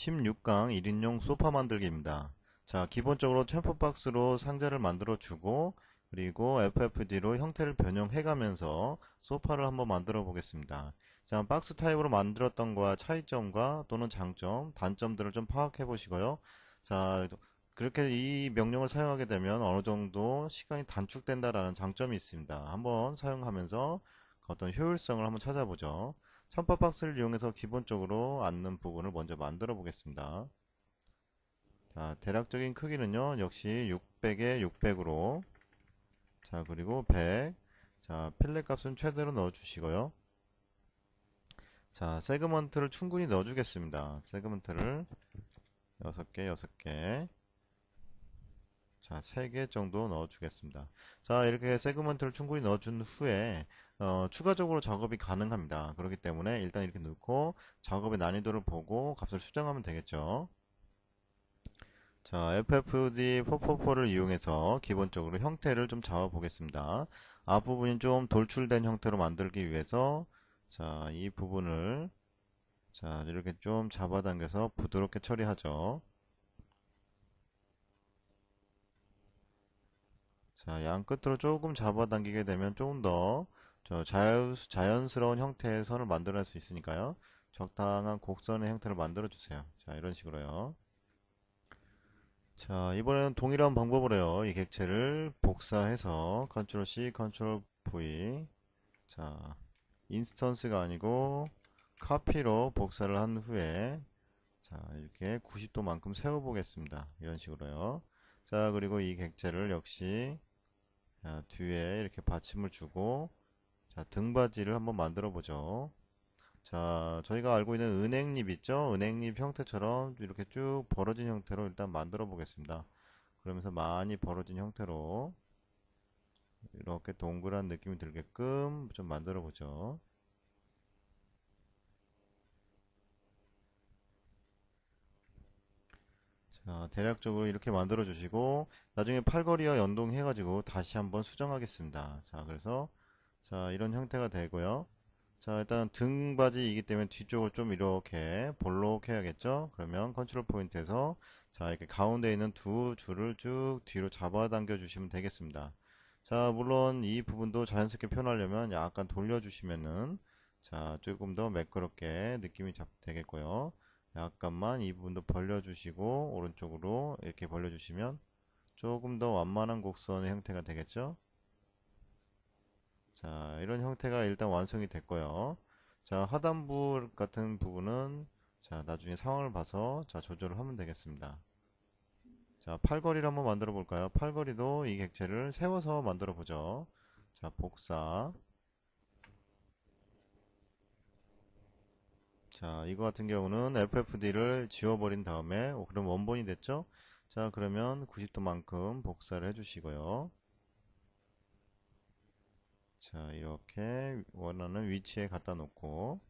16강 1인용 소파 만들기입니다. 자, 기본적으로 챔프박스로 상자를 만들어 주고 그리고 FFD로 형태를 변형해 가면서 소파를 한번 만들어 보겠습니다. 자, 박스 타입으로 만들었던 거와 차이점과 또는 장점, 단점들을 좀 파악해 보시고요. 자, 그렇게 이 명령을 사용하게 되면 어느 정도 시간이 단축된다라는 장점이 있습니다. 한번 사용하면서 어떤 효율성을 한번 찾아보죠. 천파박스를 이용해서 기본적으로 앉는 부분을 먼저 만들어 보겠습니다. 자, 대략적인 크기는요, 역시 600에 600으로. 자, 그리고 100. 자, 필렛 값은 최대로 넣어 주시고요. 자, 세그먼트를 충분히 넣어 주겠습니다. 세그먼트를 6개, 6개. 자, 3개 정도 넣어 주겠습니다. 자, 이렇게 세그먼트를 충분히 넣어 준 후에 어, 추가적으로 작업이 가능합니다. 그렇기 때문에 일단 이렇게 넣고 작업의 난이도를 보고 값을 수정하면 되겠죠. 자, FFD444를 이용해서 기본적으로 형태를 좀 잡아 보겠습니다. 앞부분이 좀 돌출된 형태로 만들기 위해서 자, 이 부분을 자, 이렇게 좀 잡아당겨서 부드럽게 처리하죠. 자, 양 끝으로 조금 잡아당기게 되면 조금 더 자유, 자연 스러운 형태의 선을 만들어낼 수 있으니까요. 적당한 곡선의 형태를 만들어 주세요. 자, 이런 식으로요. 자, 이번에는 동일한 방법으로 해요. 이 객체를 복사해서 컨트롤 C, 컨트롤 V. 자, 인스턴스가 아니고 카피로 복사를 한 후에 자, 이렇게 90도만큼 세워 보겠습니다. 이런 식으로요. 자, 그리고 이 객체를 역시 자, 뒤에 이렇게 받침을 주고 자, 등받이를 한번 만들어 보죠. 자, 저희가 알고 있는 은행잎 있죠? 은행잎 형태처럼 이렇게 쭉 벌어진 형태로 일단 만들어 보겠습니다. 그러면서 많이 벌어진 형태로 이렇게 동그란 느낌이 들게끔 좀 만들어 보죠. 자, 대략적으로 이렇게 만들어 주시고 나중에 팔걸이와 연동해 가지고 다시 한번 수정하겠습니다. 자, 그래서 자, 이런 형태가 되고요. 자, 일단 등받이이기 때문에 뒤쪽을 좀 이렇게 볼록 해야겠죠? 그러면 컨트롤 포인트에서 자, 이렇게 가운데 있는 두 줄을 쭉 뒤로 잡아당겨 주시면 되겠습니다. 자, 물론 이 부분도 자연스럽게 표현하려면 약간 돌려주시면은 자, 조금 더 매끄럽게 느낌이 잡, 되겠고요. 약간만 이 부분도 벌려주시고 오른쪽으로 이렇게 벌려주시면 조금 더 완만한 곡선의 형태가 되겠죠? 자, 이런 형태가 일단 완성이 됐고요. 자, 하단부 같은 부분은 자, 나중에 상황을 봐서 자, 조절을 하면 되겠습니다. 자, 팔걸이를 한번 만들어 볼까요? 팔걸이도 이 객체를 세워서 만들어 보죠. 자, 복사. 자, 이거 같은 경우는 FFD를 지워버린 다음에, 어, 그럼 원본이 됐죠? 자, 그러면 90도만큼 복사를 해주시고요. 자, 이렇게 원하는 위치에 갖다 놓고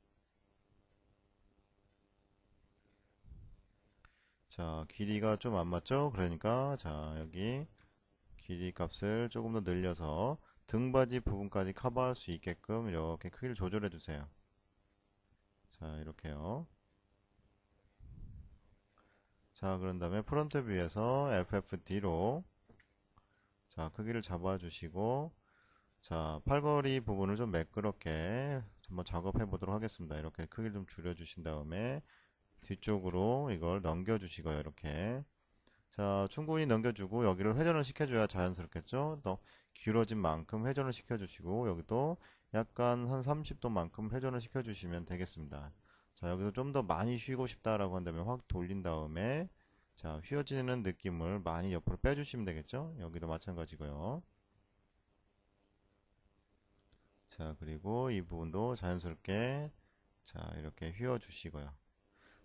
자, 길이가 좀 안 맞죠? 그러니까 자, 여기 길이 값을 조금 더 늘려서 등받이 부분까지 커버할 수 있게끔 이렇게 크기를 조절해 주세요. 자, 이렇게요. 자, 그런 다음에 프론트 뷰에서 FFD로 자, 크기를 잡아 주시고 자, 팔걸이 부분을 좀 매끄럽게 한번 작업해 보도록 하겠습니다. 이렇게 크기를 좀 줄여 주신 다음에 뒤쪽으로 이걸 넘겨 주시고요. 이렇게 자, 충분히 넘겨주고 여기를 회전을 시켜줘야 자연스럽겠죠? 더 길어진 만큼 회전을 시켜주시고 여기도 약간 한 30도만큼 회전을 시켜주시면 되겠습니다. 자, 여기서 좀 더 많이 쉬고 싶다라고 한다면 확 돌린 다음에 자, 휘어지는 느낌을 많이 옆으로 빼주시면 되겠죠? 여기도 마찬가지고요. 자, 그리고 이 부분도 자연스럽게 자, 이렇게 휘어 주시고요.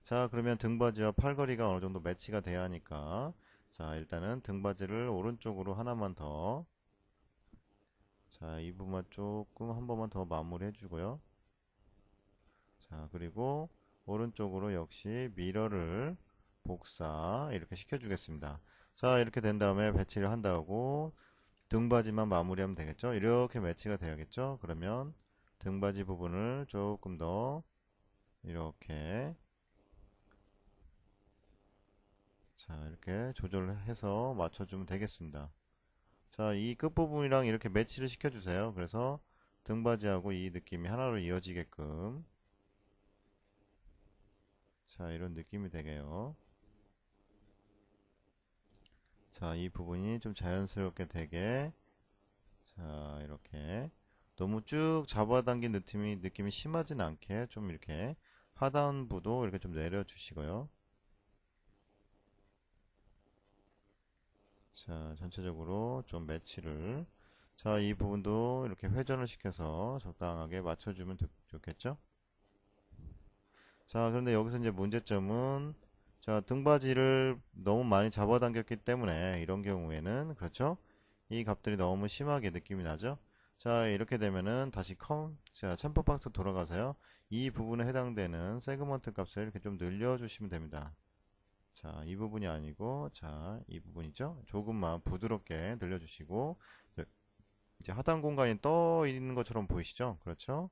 자, 그러면 등받이와 팔걸이가 어느 정도 매치가 돼야 하니까 자, 일단은 등받이를 오른쪽으로 하나만 더 자, 이 부분만 조금 한 번만 더 마무리해 주고요. 자, 그리고 오른쪽으로 역시 미러를 복사 이렇게 시켜 주겠습니다. 자, 이렇게 된 다음에 배치를 한다고 등받이만 마무리하면 되겠죠 이렇게 매치가 되야겠죠 그러면 등받이 부분을 조금 더 이렇게 자, 이렇게 조절해서 맞춰주면 되겠습니다. 자, 이 끝부분이랑 이렇게 매치를 시켜주세요. 그래서 등받이하고 이 느낌이 하나로 이어지게끔. 자, 이런 느낌이 되게요. 자, 이 부분이 좀 자연스럽게 되게. 자, 이렇게. 너무 쭉 잡아당긴 느낌이, 느낌이 심하진 않게 좀 이렇게 하단부도 이렇게 좀 내려주시고요. 자, 전체적으로 좀 매치를. 자, 이 부분도 이렇게 회전을 시켜서 적당하게 맞춰주면 좋겠죠? 자, 그런데 여기서 이제 문제점은, 자, 등받이를 너무 많이 잡아당겼기 때문에 이런 경우에는, 그렇죠? 이 값들이 너무 심하게 느낌이 나죠? 자, 이렇게 되면은 다시 컴, 자, 챔퍼박스 돌아가서요. 이 부분에 해당되는 세그먼트 값을 이렇게 좀 늘려주시면 됩니다. 자, 이 부분이 아니고, 자, 이 부분이죠. 조금만 부드럽게 늘려주시고, 이제 하단 공간이 떠 있는 것처럼 보이시죠? 그렇죠?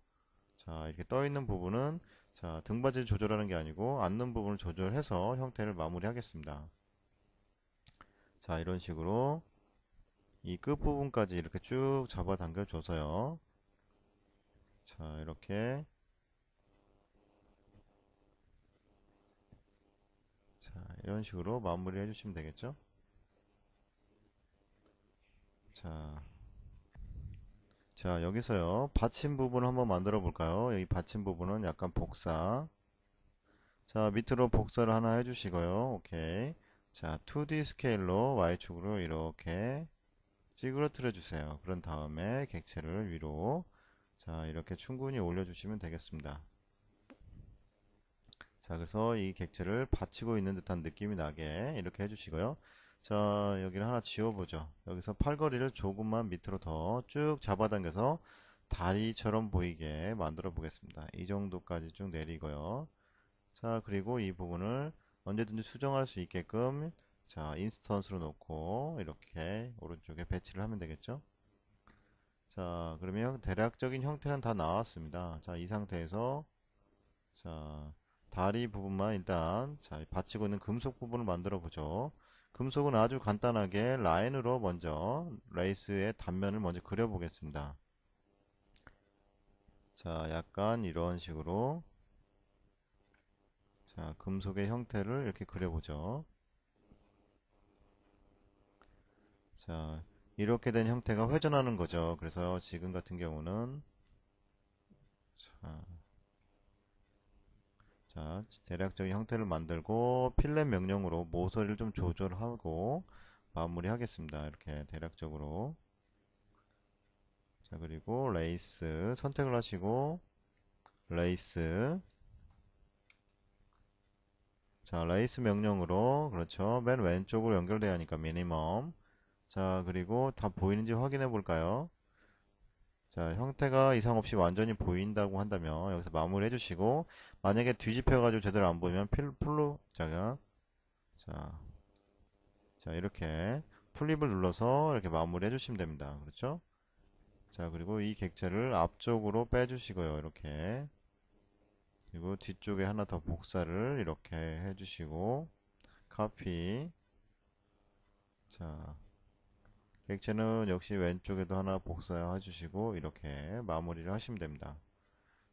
자, 이렇게 떠 있는 부분은, 자, 등받이를 조절하는 게 아니고, 앉는 부분을 조절해서 형태를 마무리하겠습니다. 자, 이런 식으로, 이 끝부분까지 이렇게 쭉 잡아당겨 줘서요. 자, 이렇게 자, 이런 식으로 마무리 해주시면 되겠죠? 자, 자, 여기서요. 받침 부분을 한번 만들어 볼까요? 여기 받침 부분은 약간 복사. 자, 밑으로 복사를 하나 해주시고요. 오케이. 자, 2D 스케일로 Y축으로 이렇게 찌그러뜨려 주세요. 그런 다음에 객체를 위로 자 이렇게 충분히 올려주시면 되겠습니다. 자 그래서 이 객체를 받치고 있는 듯한 느낌이 나게 이렇게 해주시고요. 자 여기를 하나 지워보죠. 여기서 팔걸이를 조금만 밑으로 더 쭉 잡아당겨서 다리처럼 보이게 만들어 보겠습니다. 이 정도까지 쭉 내리고요. 자 그리고 이 부분을 언제든지 수정할 수 있게끔 자, 인스턴스로 놓고 이렇게 오른쪽에 배치를 하면 되겠죠? 자, 그러면 대략적인 형태는 다 나왔습니다. 자, 이 상태에서 자, 다리 부분만 일단 자, 받치고 있는 금속 부분을 만들어 보죠. 금속은 아주 간단하게 라인으로 먼저 레이스의 단면을 먼저 그려 보겠습니다. 자, 약간 이런 식으로 자, 금속의 형태를 이렇게 그려 보죠. 자, 이렇게 된 형태가 회전하는 거죠. 그래서 지금 같은 경우는 자, 자, 대략적인 형태를 만들고 필렛 명령으로 모서리를 좀 조절하고 마무리 하겠습니다. 이렇게 대략적으로 자 그리고 레이스 선택을 하시고 레이스 자 레이스 명령으로 그렇죠 맨 왼쪽으로 연결돼야 하니까 미니멈 자, 그리고 다 보이는지 확인해 볼까요? 자, 형태가 이상 없이 완전히 보인다고 한다면 여기서 마무리 해주시고 만약에 뒤집혀가지고 제대로 안 보이면 필, 풀로 자가 자, 자 이렇게 플립을 눌러서 이렇게 마무리 해주시면 됩니다. 그렇죠? 자, 그리고 이 객체를 앞쪽으로 빼주시고요. 이렇게 그리고 뒤쪽에 하나 더 복사를 이렇게 해주시고 카피 자 객체는 역시 왼쪽에도 하나 복사해 주시고 이렇게 마무리를 하시면 됩니다.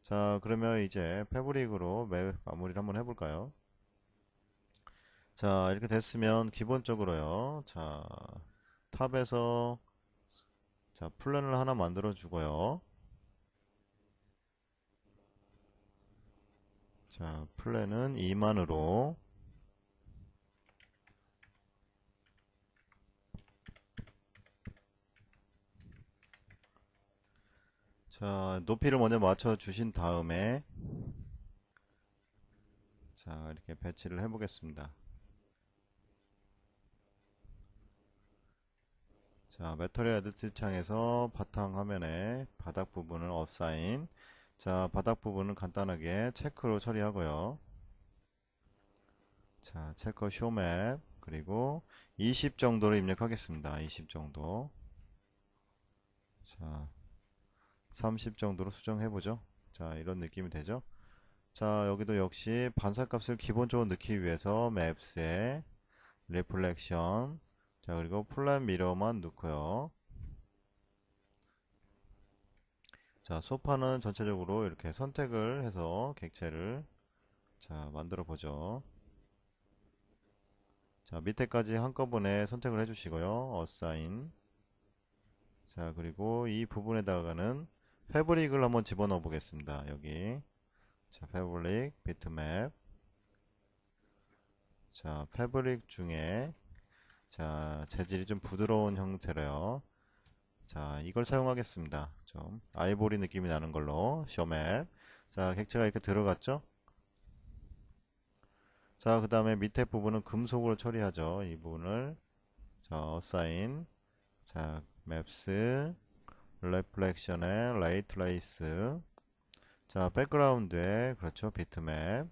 자 그러면 이제 패브릭으로 마무리를 한번 해볼까요? 자 이렇게 됐으면 기본적으로요 자 탑에서 자 플랜을 하나 만들어 주고요 자 플랜은 2만으로 자, 높이를 먼저 맞춰 주신 다음에 자, 이렇게 배치를 해 보겠습니다. 자, 메터리 에디트 창에서 바탕 화면에 바닥 부분을 어사인 자, 바닥 부분은 간단하게 체크로 처리하고요. 자, 체커 쇼맵 그리고 20 정도로 입력하겠습니다. 20 정도. 자, 30 정도로 수정해보죠. 자, 이런 느낌이 되죠. 자, 여기도 역시 반사값을 기본적으로 넣기 위해서 맵스에 리플렉션 자 그리고 플랫 미러만 넣고요 자 소파는 전체적으로 이렇게 선택을 해서 객체를 자 만들어 보죠 자 밑에까지 한꺼번에 선택을 해 주시고요 어사인 자 그리고 이 부분에다가는 패브릭을 한번 집어넣어 보겠습니다. 여기. 자 패브릭 비트맵. 자 패브릭 중에 자 재질이 좀 부드러운 형태로요. 자 이걸 사용하겠습니다. 좀 아이보리 느낌이 나는 걸로 쇼맵. 자 객체가 이렇게 들어갔죠? 자 그 다음에 밑에 부분은 금속으로 처리하죠. 이 부분을. 자 어사인 자 맵스 레플렉션에 레이 트레이스 자 백그라운드에 그렇죠 비트맵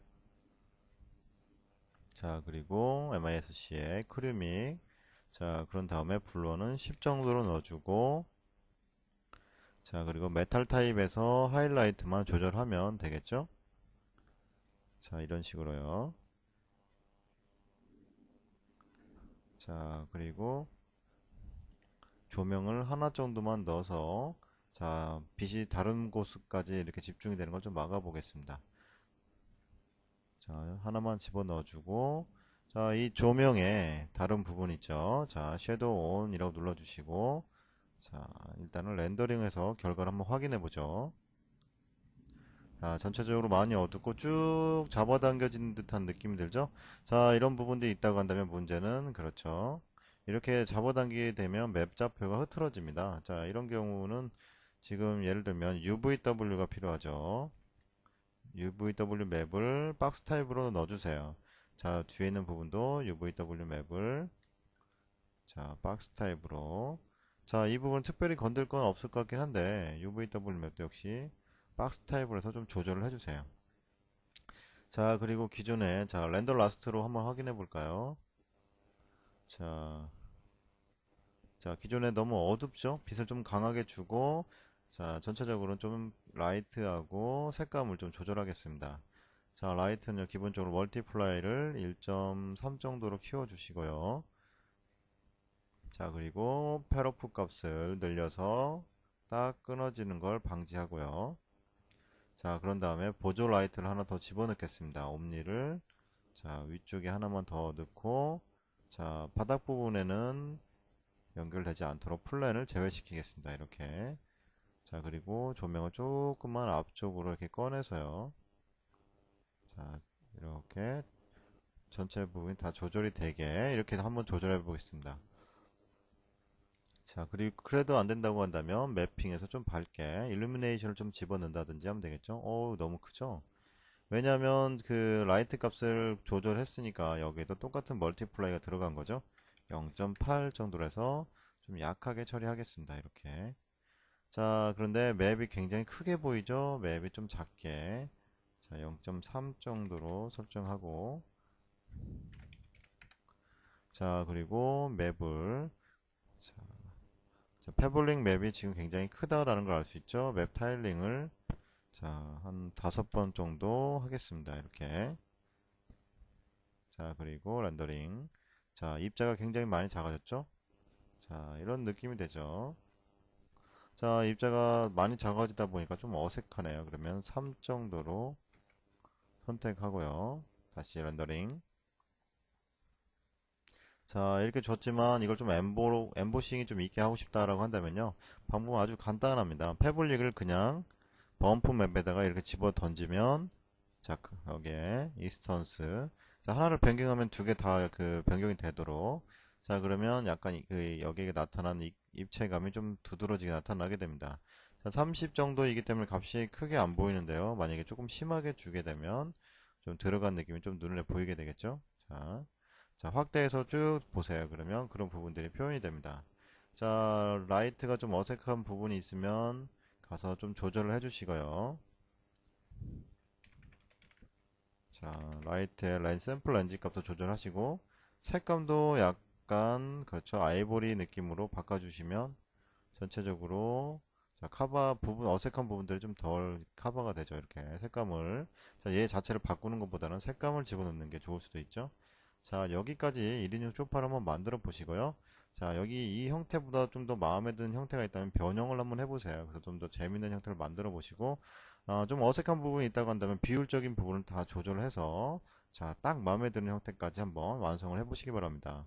자 그리고 MISC에 크류믹 자 그런 다음에 블루는 10 정도로 넣어주고. 자 그리고 메탈 타입에서 하이라이트만 조절하면 되겠죠? 자 이런 식으로요. 자 그리고 조명을 하나 정도만 넣어서 자 빛이 다른 곳까지 이렇게 집중이 되는 걸 좀 막아 보겠습니다 자 하나만 집어 넣어 주고 자 이 조명에 다른 부분 있죠 자 섀도우 온 이라고 눌러 주시고 자 일단은 렌더링해서 결과를 한번 확인해 보죠 자, 전체적으로 많이 어둡고 쭉 잡아당겨진 듯한 느낌이 들죠? 자, 이런 부분들이 있다고 한다면 문제는 그렇죠. 이렇게 잡아당기게 되면 맵 좌표가 흐트러집니다. 자, 이런 경우는 지금 예를 들면 UVW가 필요하죠. UVW 맵을 박스 타입으로 넣어주세요. 자, 뒤에 있는 부분도 UVW 맵을 자, 박스 타입으로 자, 이 부분 특별히 건들 건 없을 것 같긴 한데 UVW 맵도 역시 박스 타입으로 해서 좀 조절을 해주세요. 자, 그리고 기존에 자, 렌더 라스트로 한번 확인해 볼까요? 자, 자, 기존에 너무 어둡죠? 빛을 좀 강하게 주고 자, 전체적으로는 좀 라이트하고 색감을 좀 조절하겠습니다. 자, 라이트는 기본적으로 멀티플라이를 1.3 정도로 키워주시고요. 자, 그리고 페로프 값을 늘려서 딱 끊어지는 걸 방지하고요. 자, 그런 다음에 보조 라이트를 하나 더 집어넣겠습니다. 옴니를 자, 위쪽에 하나만 더 넣고 자, 바닥 부분에는 연결되지 않도록 플랜을 제외시키겠습니다. 이렇게. 자 그리고 조명을 조금만 앞쪽으로 이렇게 꺼내서요. 자 이렇게 전체 부분이 다 조절이 되게 이렇게 한번 조절해 보겠습니다. 자 그리고 그래도 안 된다고 한다면 매핑에서 좀 밝게 일루미네이션을 좀 집어넣는다든지 하면 되겠죠? 어우 너무 크죠? 왜냐하면 그 라이트 값을 조절했으니까 여기에도 똑같은 멀티플라이가 들어간 거죠 0.8 정도로 해서 좀 약하게 처리하겠습니다. 이렇게 자 그런데 맵이 굉장히 크게 보이죠? 맵이 좀 작게 자 0.3 정도로 설정하고 자 그리고 맵을 자, 자 패블링 맵이 지금 굉장히 크다라는 걸 알 수 있죠? 맵 타일링을 자 한 다섯 번 정도 하겠습니다. 이렇게 자 그리고 렌더링 자, 입자가 굉장히 많이 작아졌죠? 자, 이런 느낌이 되죠? 자, 입자가 많이 작아지다 보니까 좀 어색하네요. 그러면 3 정도로 선택하고요. 다시 렌더링. 자, 이렇게 줬지만 이걸 좀 엠보, 엠보싱이 좀 있게 하고 싶다라고 한다면요. 방법은 아주 간단합니다. 패블릭을 그냥 범프 맵에다가 이렇게 집어 던지면 자, 그, 여기에 이스턴스 자, 하나를 변경하면 두 개 다 그 변경이 되도록 자 그러면 약간 그 여기에 나타난 입체감이 좀 두드러지게 나타나게 됩니다. 자, 30 정도이기 때문에 값이 크게 안 보이는데요. 만약에 조금 심하게 주게 되면 좀 들어간 느낌이 좀 눈에 보이게 되겠죠. 자, 자 확대해서 쭉 보세요. 그러면 그런 부분들이 표현이 됩니다. 자, 라이트가 좀 어색한 부분이 있으면 가서 좀 조절을 해주시고요. 자, 라이트의 렌 샘플 렌즈 값도 조절하시고 색감도 약간 그렇죠 아이보리 느낌으로 바꿔주시면 전체적으로 자, 카바 부분 어색한 부분들이 좀 덜 카바가 되죠 이렇게 색감을 자, 얘 자체를 바꾸는 것보다는 색감을 집어넣는 게 좋을 수도 있죠 자, 여기까지 1인용 소파를 한번 만들어 보시고요. 자, 여기 이 형태보다 좀 더 마음에 드는 형태가 있다면 변형을 한번 해보세요. 그래서 좀 더 재밌는 형태를 만들어 보시고, 어, 좀 어색한 부분이 있다고 한다면 비율적인 부분을 다 조절해서, 자, 딱 마음에 드는 형태까지 한번 완성을 해보시기 바랍니다.